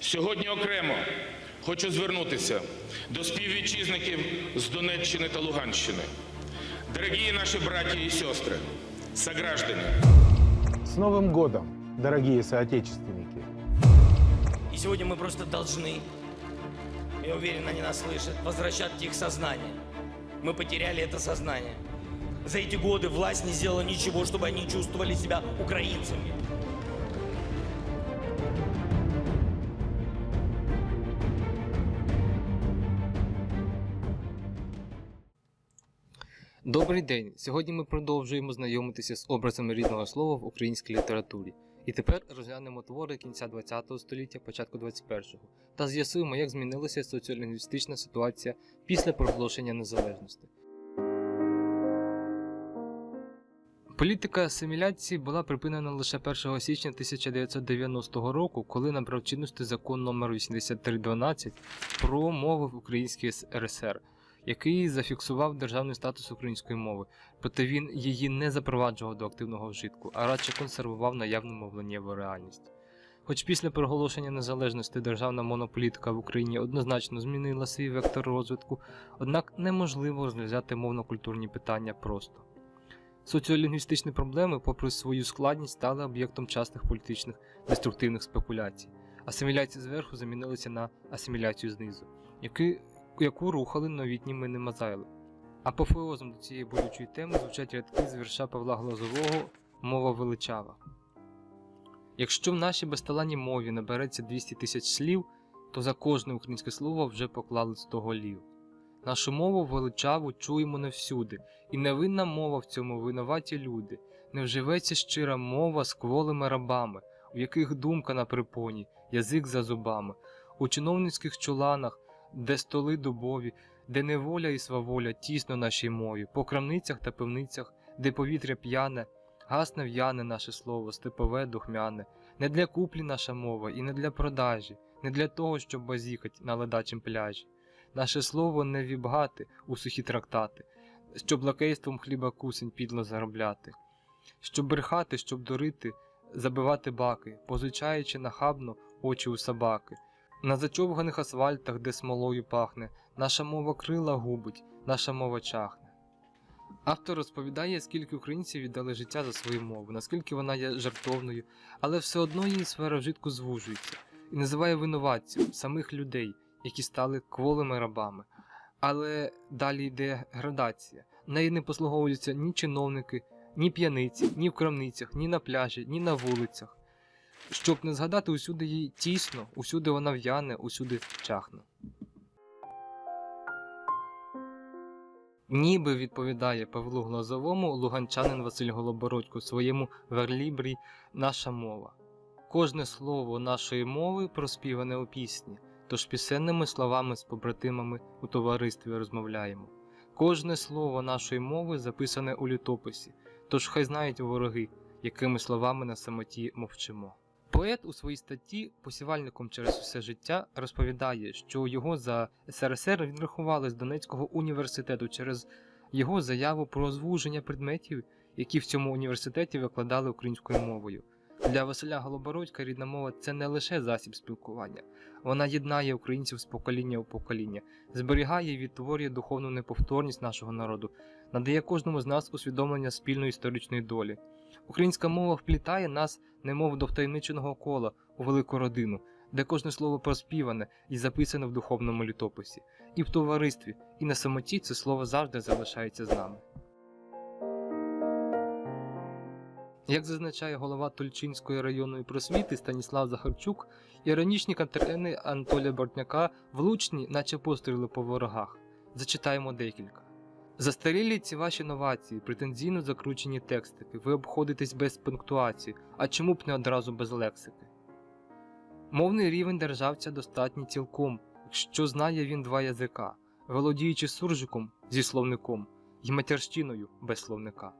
Сьогодні окремо хочу звернутися до співвітчизників з Донеччини та Луганщини. Дорогі наші браті і сестри, сограждані, С Новым годом, дорогие соотечественники! И сегодня мы просто должны, я уверен, они нас слышат, возвращать их сознание. Мы потеряли это сознание. За эти годы власть не сделала ничего, чтобы они чувствовали себя украинцами. Добрий день! Сьогодні ми продовжуємо знайомитися з образами рідного слова в українській літературі. І тепер розглянемо твори кінця ХХ століття, початку ХХІ та з'ясуємо, як змінилася соціолінгвістична ситуація після проголошення незалежності. Політика асиміляції була припинена лише 1 січня 1990 року, коли набрав чинності закон номер 8312 про мови в Українській РСР, який зафіксував державний статус української мови, проте він її не запроваджував до активного вжитку, а радше консервував наявну мовленнєву реальність. Хоч після проголошення незалежності державна монополітика в Україні однозначно змінила свій вектор розвитку, однак неможливо розв'язати мовно-культурні питання просто. Соціолінгвістичні проблеми, попри свою складність, стали об'єктом частих політичних деструктивних спекуляцій. Асиміляція зверху замінилася на асиміляцію знизу, які, яку рухали новітні мини Мазайли. Апофеозом до цієї болючої теми звучать рядки з вірша Павла Глазового Мова величава. Якщо в нашій безталанній мові набереться 200 тисяч слів, то за кожне українське слово вже поклали 100 голів. Нашу мову величаву чуємо не всюди, і невинна мова в цьому винуваті люди. Не вживеться щира мова з кволими рабами, у яких думка на припоні, язик за зубами, у чиновницьких чоланах, де столи дубові, де неволя і сваволя тісно нашій мові, по крамницях та пивницях, де повітря п'яне, гасне в'яне наше слово, степове духмяне, не для куплі наша мова і не для продажі, не для того, щоб базікать на ледачім пляжі. Наше слово не вібгати у сухі трактати, щоб лакейством хліба кусень підло заробляти, щоб брехати, щоб дурити, забивати баки, позичаючи нахабно очі у собаки. На зачовганих асфальтах, де смолою пахне, наша мова крила губить, наша мова чахне. Автор розповідає, скільки українців віддали життя за свою мову, наскільки вона є жартовною, але все одно її сфера вжитку звужується і називає винуватців самих людей, які стали кволими рабами. Але далі йде градація. Неї не послуговуються ні чиновники, ні п'яниці, ні в крамницях, ні на пляжі, ні на вулицях. Щоб не згадати, усюди їй тісно, усюди вона в'яне, усюди чахне. Ніби відповідає Павлу Глазовому луганчанин Василь Голобородько в своєму верлібрі Наша мова. Кожне слово нашої мови проспіване у пісні, тож пісенними словами з побратимами у товаристві розмовляємо. Кожне слово нашої мови записане у літописі, тож хай знають вороги, якими словами на самоті мовчимо. Поет у своїй статті Посівальником через усе життя розповідає, що його за СРСР відрахували з Донецького університету через його заяву про звуження предметів, які в цьому університеті викладали українською мовою. Для Василя Голобородька рідна мова це не лише засіб спілкування, вона єднає українців з покоління у покоління, зберігає і відтворює духовну неповторність нашого народу, надає кожному з нас усвідомлення спільної історичної долі. Українська мова вплітає нас, немов до втаємниченого кола у велику родину, де кожне слово проспіване і записане в духовному літописі, і в товаристві, і на самоті це слово завжди залишається з нами. Як зазначає голова Тульчинської районної просвіти Станіслав Захарчук, іронічні катерини Анатолія Бортняка влучні, наче постріли по ворогах. Зачитаємо декілька. Застарілі ці ваші новації, претензійно закручені текстики, ви обходитесь без пунктуації, а чому б не одразу без лексики? Мовний рівень державця достатній цілком, якщо знає він два язика, володіючи суржиком зі словником і матерщиною без словника.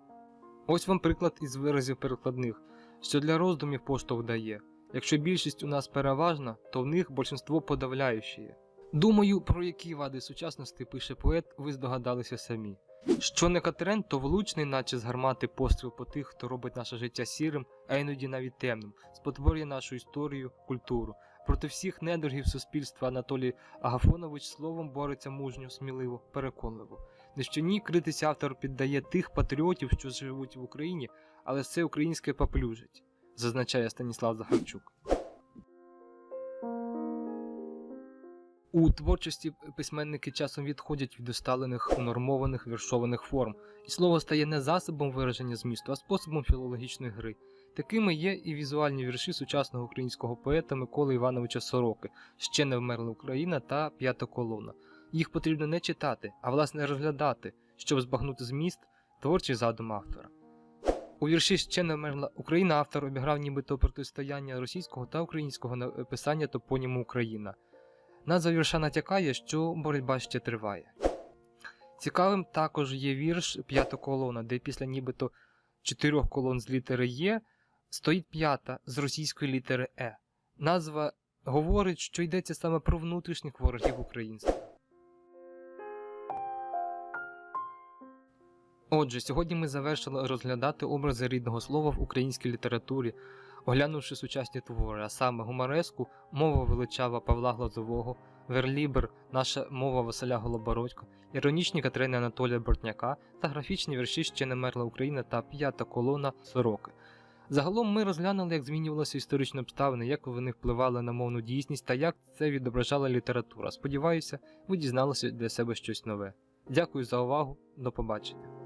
Ось вам приклад із виразів перекладних, що для роздумів поштовх дає. Якщо більшість у нас переважна, то в них большинство подавляюче. Думаю, про які вади сучасності пише поет, ви здогадалися самі. Що не Катерен, то влучний, наче з гармати постріл по тих, хто робить наше життя сірим, а іноді навіть темним, спотворює нашу історію, культуру, Проти всіх недругів суспільства Анатолій Агафонович словом бореться мужньо, сміливо, переконливо. Що ні, критись автор піддає тих патріотів, що живуть в Україні, але все українське поплюжить, зазначає Станіслав Захарчук. У творчості письменники часом відходять від усталених, унормованих, віршованих форм, і слово стає не засобом вираження змісту, а способом філологічної гри. Такими є і візуальні вірші сучасного українського поета Миколи Івановича Сороки, ще не вмерла Україна та п'ята колона. Їх потрібно не читати, а власне розглядати, щоб збагнути зміст, творчий задум автора. У вірші ще не вмерла Україна автор обіграв нібито протистояння російського та українського написання топоніму Україна. Назва вірша натякає, що боротьба ще триває. Цікавим також є вірш П'ята колона, де після нібито чотирьох колон з літери Є стоїть п'ята з російської літери Е. Назва говорить, що йдеться саме про внутрішніх ворогів українства. Отже, сьогодні ми завершили розглядати образи рідного слова в українській літературі, оглянувши сучасні твори, а саме гумореску, мова величава Павла Глазового, верлібер, наша мова Василя Голобородько, іронічні Катерини Анатолія Бортняка та графічні вірші ще не мерла Україна та п'ята колона Сороки. Загалом ми розглянули, як змінювалися історичні обставини, як вони впливали на мовну дійсність та як це відображала література. Сподіваюся, ви дізналися для себе щось нове. Дякую за увагу, до побачення.